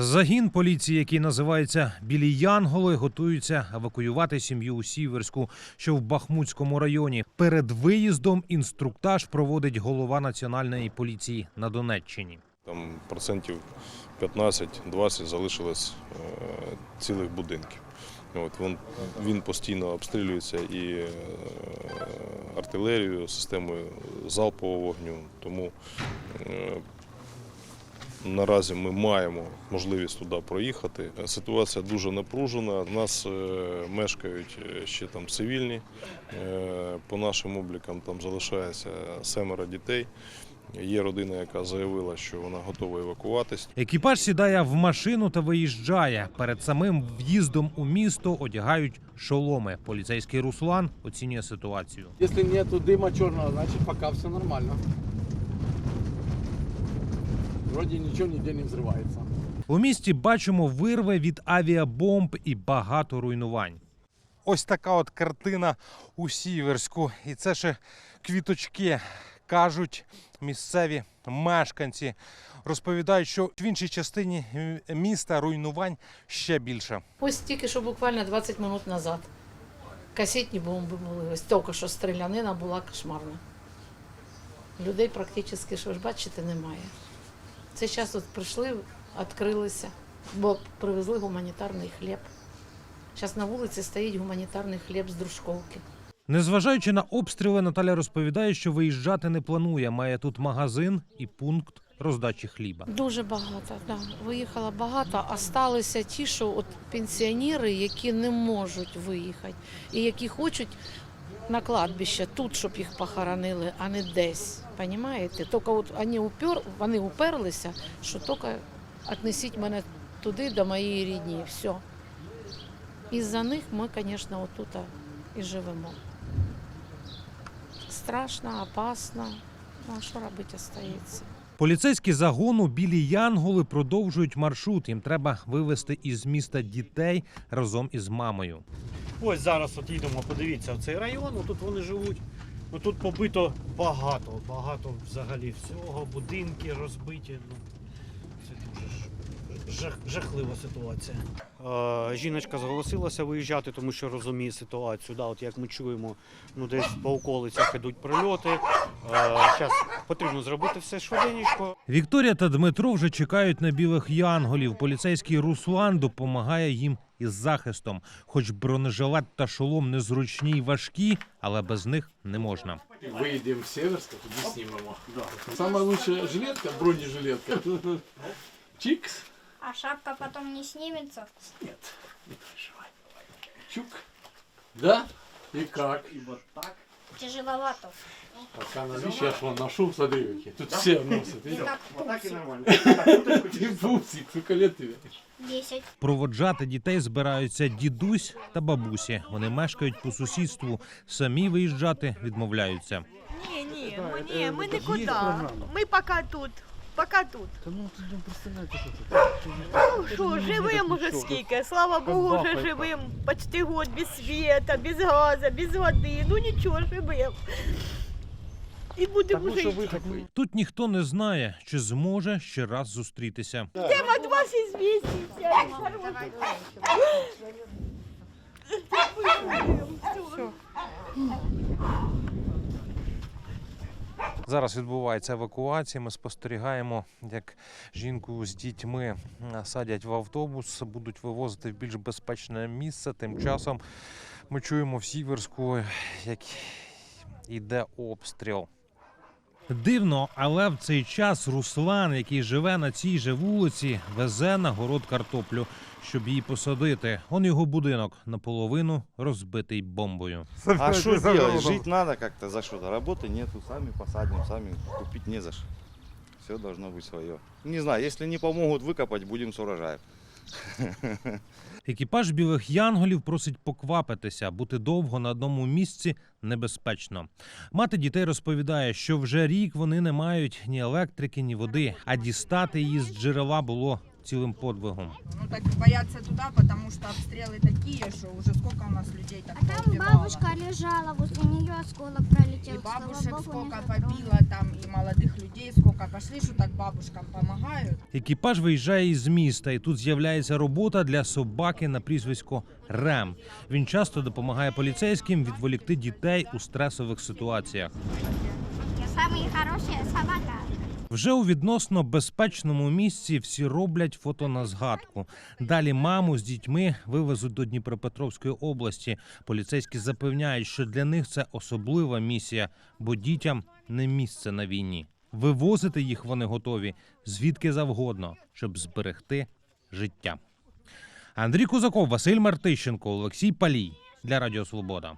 Загін поліції, який називається Білі Янголи, готуються евакуювати сім'ю у Сіверську, що в Бахмутському районі. Перед виїздом інструктаж проводить голова національної поліції на Донеччині. Там процентів 15-20 залишилось е, цілих будинків. От, він, він постійно обстрілюється і е, артилерією, системою залпового вогню. Тому е, наразі ми маємо можливість туди проїхати. Ситуація дуже напружена. Нас е, мешкають е, ще там цивільні. Е, По нашим облікам там залишається семеро дітей. Є родина, яка заявила, що вона готова евакуватись. Екіпаж сідає в машину та виїжджає. Перед самим в'їздом у місто одягають шоломи. Поліцейський Руслан оцінює ситуацію. Если нету дыма черного, значит пока все нормально. Вроде ничего нигде не взрывается. У місті бачимо вирви від авіабомб і багато руйнувань. Ось така от картина у Сіверську. І це ще квіточки. Кажуть місцеві мешканці. Розповідають, що в іншій частині міста руйнувань ще більше. Ось тільки що буквально 20 минут назад. Касетні бомби були. Ось тільки що стрілянина була кошмарна. Людей практично, що ж бачите, немає. Це час от прийшли, відкрилися, бо привезли гуманітарний хліб. Зараз на вулиці стоїть гуманітарний хліб з дружковки. Незважаючи на обстріли, Наталя розповідає, що виїжджати не планує. Має тут магазин і пункт роздачі хліба. Дуже багато, да. Виїхало багато, а сталися ті, що от пенсіонери, які не можуть виїхати, і які хочуть на кладбище тут, щоб їх похоронили, а не десь. Понімаєте? Тільки от вони, упер, вони уперлися, що тільки віднесіть мене туди, до моєї рідні, все. І за них ми, звісно, отут і живемо. Страшно, опасно. Ну, а що робити остається? Поліцейські загону білі янголи продовжують маршрут. Їм треба вивезти із міста дітей разом із мамою. Ось зараз от їдемо, подивіться, в цей район, тут вони живуть. Тут побито багато, багато взагалі всього, будинки розбиті. Ну, це дуже жах, жахлива ситуація. Е, жіночка зголосилася виїжджати, тому що розуміє ситуацію. Да, от як ми чуємо, ну десь по околицях ідуть прильоти. Зараз потрібно зробити все швиденько. Вікторія та Дмитро вже чекають на білих янголів. Поліцейський Руслан допомагає їм із захистом. Хоч бронежилет та шолом незручні й важкі, але без них не можна. Выедем в Северск, а туди снимемо. Самая жилетка, бронежилетка. Чикс. А шапка потом не снимется? Нет, не переживай. Чук. Да? И как? Тяжеловато. Пока на вещи я ж вон ношу, смотри, какие. Тут все носят. И видишь? как пупсик. Ты пупсик, сколько лет тебе? Десять. Проводжати дітей збираються дідусь та бабусі. Вони мешкають по сусідству. Самі виїжджати відмовляються. Ні, ні, ми, ні, ми нікуди. Ми поки тут. Поки тут. Ну, що, живемо вже скільки? Слава Богу, вже живемо почти год без світа, без газу, без води. Ну нічого, живемо. І будемо жити. Тут ніхто не знає, чи зможе ще раз зустрітися. Тема від вас. Зараз відбувається евакуація. Ми спостерігаємо, як жінку з дітьми садять в автобус, будуть вивозити в більш безпечне місце. Тим часом ми чуємо в Сіверську, як йде обстріл. Дивно, але в цей час Руслан, який живе на цій же вулиці, везе на город картоплю, щоб її посадити. Он його будинок наполовину розбитий бомбою. А что делать? Жить надо как-то за что-то. Работы нету, сами посадим, сами купить не за что. Все должно быть свое. Не знаю, если не помогут выкопать, будем с урожаем. Екіпаж білих янголів просить поквапитися, бути довго на одному місці небезпечно. Мати дітей розповідає, що вже рік вони не мають ні електрики, ні води, а дістати її з джерела було цілим подвигом. Ну так боятся туда, потому что обстрелы такие, что уже сколько у нас людей так А там поубивало. бабушка лежала, возле нее осколок пролетел. И слава бабушек богу, не побило там, и молодых людей сколько пошли, что так бабушкам помогают. Екіпаж виїжджає із міста, і тут з'являється робота для собаки на прізвисько Рем. Він часто допомагає поліцейським відволікти дітей у стресових ситуаціях. Самая хорошая собака. Вже у відносно безпечному місці всі роблять фото на згадку. Далі маму з дітьми вивезуть до Дніпропетровської області. Поліцейські запевняють, що для них це особлива місія, бо дітям не місце на війні. Вивозити їх вони готові звідки завгодно, щоб зберегти життя. Андрій Кузаков, Василь Мартищенко, Олексій Палій для Радіо Свобода.